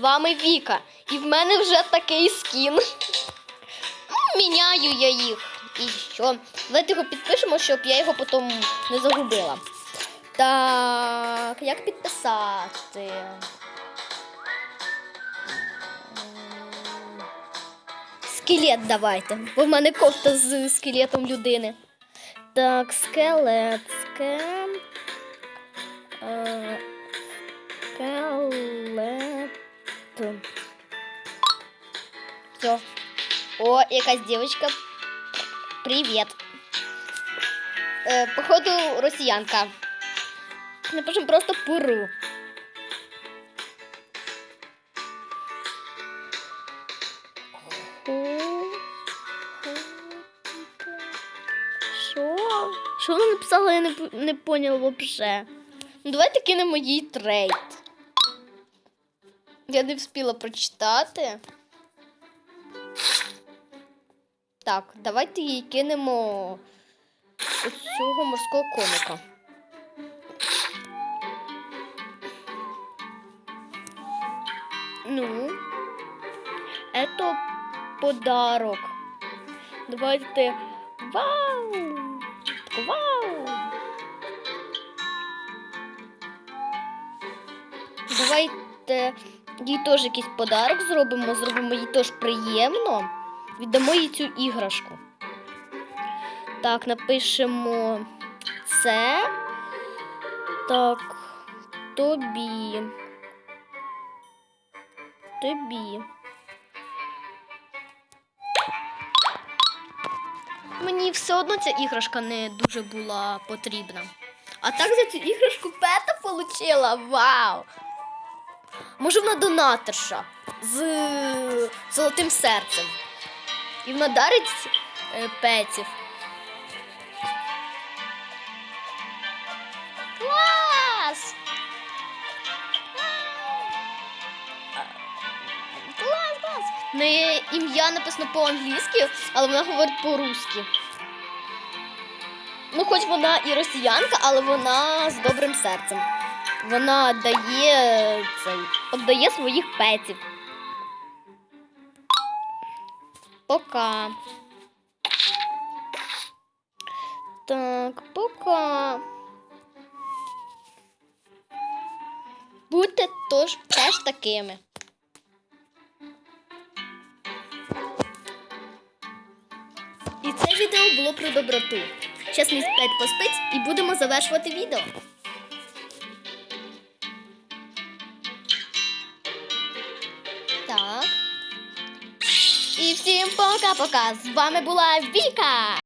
вами Віка. І в мене вже такий скін. Ну, Міняю я їх. І що? Давайте його підпишемо, щоб я його потім не загубила. Так, як підписати? Скелет давайте. Бо в мене кофта з скелетом людини. Так, скелет, скем. Е, Скелет. Все. О, якась девочка. Привет. Е, походу, росіянка. Напишем просто пуру. Що? Що вона написала, я не, не поняла взагалі. Ну, давайте кинемо їй трейд. Я не встигла прочитати. Так, давайте їй кинемо цього морського коміка. Ну, это подарок. Давайте. Вау! Вау! Давайте їй теж якийсь подарок зробимо, зробимо їй теж приємно. Віддамо їй цю іграшку. Так, напишемо це. Так, тобі. Тобі. Мені все одно ця іграшка не дуже була потрібна. А так за цю іграшку пета получила. Вау! Може, вона донаторша з золотим серцем. І вона дарить е, петів. Клас! Клас, клас! В неї ім'я написано по-англійськи, але вона говорить по-русски. Ну, хоч вона і росіянка, але вона з добрим серцем. Вона дає цей, віддає своїх петів. Пока. Так, пока. Будьте тож теж такими. І це відео було про доброту. Мій пет поспить і будемо завершувати відео. Всім пока-пока. З вами була Віка.